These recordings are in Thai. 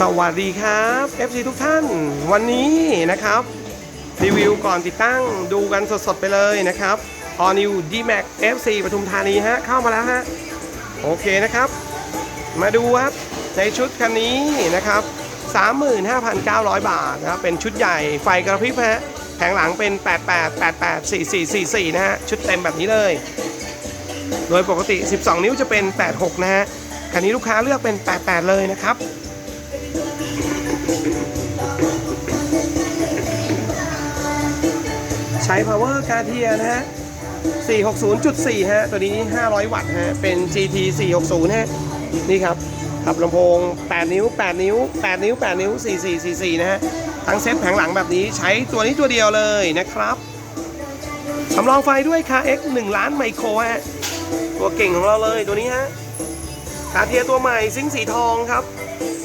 สวัสดีครับ FC ทุกท่าน วันนี้นะครับ รีวิวก่อนติดตั้งดูกันสดๆไปเลยนะครับ All New D-Max FC ปทุมธานีฮะเข้ามาแล้วฮะโอเคนะครับ มาดูครับในชุดคันนี้นะครับ 35,900 บาทนะครับเป็นชุดใหญ่ไฟกระพริบฮะแผงหลังเป็น 88 88 44 44 นะฮะชุดเต็มแบบนี้เลย โดยปกติ 12 นิ้วจะเป็น 86 นะฮะคันนี้ลูกค้าเลือกเป็น 88 เลยนะครับ ใช้ power c a r t i e r นะฮะ 460.4 ฮะ ตัวนี้ 500 วัตต์ฮะ เป็น GT 460 ฮะ นี่ครับขับลำโพง 8 นิ้ว 8 นิ้ว 8 นิ้ว 8 นิ้ว 4444 นะฮะ ทั้งเซ็ตแผงหลังแบบนี้ใช้ตัวนี้ตัวเดียวเลยนะครับสำรองไฟด้วย KX 1 ล้านไมโครฮะ ตัวเก่งของเราเลยตัวนี้ฮะ คาเทียตัวใหม่ซิงค์สีทองครับ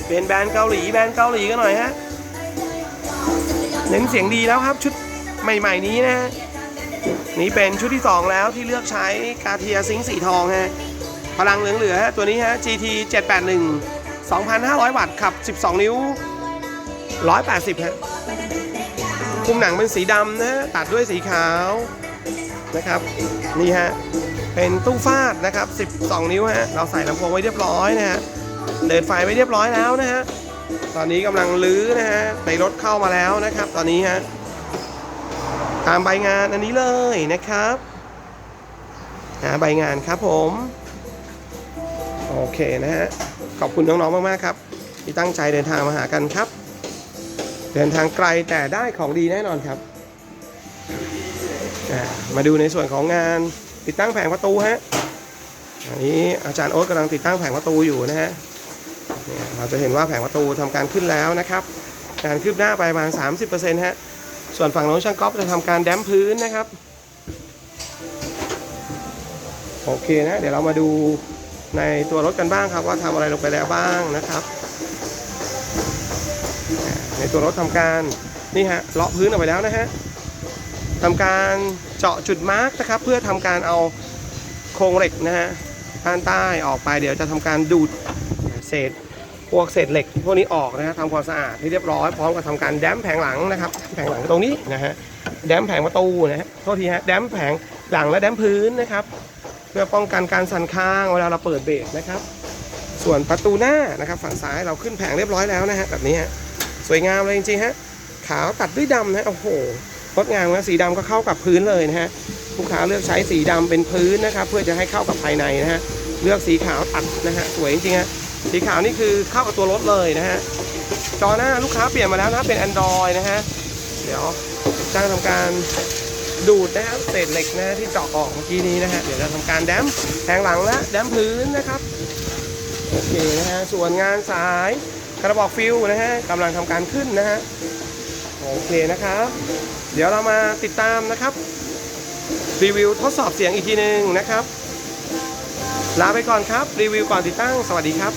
เป็นแบรนด์เกาหลีแบรนด์เกาหลีกันหน่อยฮะเน้นเสียงดีแล้วครับชุดใหม่ ๆ นี้นะฮะนี่เป็นชุดที่ 2 แล้วที่เลือกใช้คาเทียซิงค์สีทองฮะพลังเหลือๆฮะตัวนี้ฮะ GT 781 2,500 วัตต์ขับ 12 นิ้ว 180 ฮะ คุมหนังเป็นสีดำนะ ตัดด้วยสีขาวนะครับ นี่ฮะ เป็นตู้ฟาดนะครับ 12 นิ้วฮะ เราใส่ลำโพงไว้เรียบร้อยนะฮะ เดินไฟไว้เรียบร้อยแล้วนะฮะ ตอนนี้กำลังลื้อนะฮะ ในรถเข้ามาแล้วนะครับ ตอนนี้ฮะ ตามใบงานอันนี้เลยนะครับหาใบงานครับผม โอเคนะฮะ ขอบคุณน้องๆ มากๆครับ ที่ตั้งใจเดินทางมาหากันครับ เดินทางไกลแต่ได้ของดีแน่นอนครับ มาดูในส่วนของงาน ติดตั้งแผงประตูฮะอันนี้อาจารย์โอ๊ตกำลังติดตั้งแผงประตูอยู่นะฮะเนี่ยเราจะเห็นว่าแผงประตูทำการขึ้นแล้วนะครับ การคืบหน้าไปประมาณ 30%ฮะส่วนฝั่งน้นช่างก๊อฟจะทำการแดมพื้นนะครับโอเคนะเดี๋ยวเรามาดูในตัวรถกันบ้างครับ ว่าทำอะไรลงไปแล้วบ้างนะครับ ในตัวรถทำการนี่ฮะเลาะพื้นออกไปแล้วนะฮะ ทำการเจาะจุดมาร์กนะครับ เพื่อทำการเอาโครงเหล็กนะฮะด้านใต้ออกไปเดี๋ยวจะทำการดูดเศษพวกเศษเหล็กพวกนี้ออกนะฮะทำความสะอาดให้เรียบร้อยพร้อมกับทำการแดมแผงหลังนะครับ แผงหลังตรงนี้นะฮะแดมแผงประตูนะฮะโทษทีฮะแดมแผงหลังและแดมพื้นนะครับ เพื่อป้องกันการสั่นค้างเวลาเราเปิดเบรกนะครับ ส่วนประตูหน้านะครับฝั่งซ้ายเราขึ้นแผงเรียบร้อยแล้วนะฮะแบบนี้ฮะสวยงามเลยจริงๆฮะขาวตัดด้วยดำนะโอ้โห งดงามนะสีดำก็เข้ากับพื้นเลยนะฮะลูกค้าเลือกใช้สีดำเป็นพื้นนะครับ เพื่อจะให้เข้ากับภายในนะฮะเลือกสีขาวตัดนะฮะสวยจริงฮะสีขาวนี่คือเข้ากับตัวรถเลยนะฮะจอหน้าลูกค้าเปลี่ยนมาแล้วนะเป็น Android นะฮะเดี๋ยวจ้างทำการดูดนะครับเศษเหล็กนะที่เจาะออกเมื่อกี้นี้นะฮะเดี๋ยวจะทำการแดมแผงหลังและแดมพื้นนะครับโอเคนะฮะส่วนงานสายกระบอกฟิวนะฮะกำลังทำการขึ้นนะฮะ โอเคนะครับ เดี๋ยวเรามาติดตามนะครับ รีวิวทดสอบเสียงอีกทีหนึ่งนะครับ ลาไปก่อนครับ รีวิวก่อนติดตั้ง สวัสดีครับ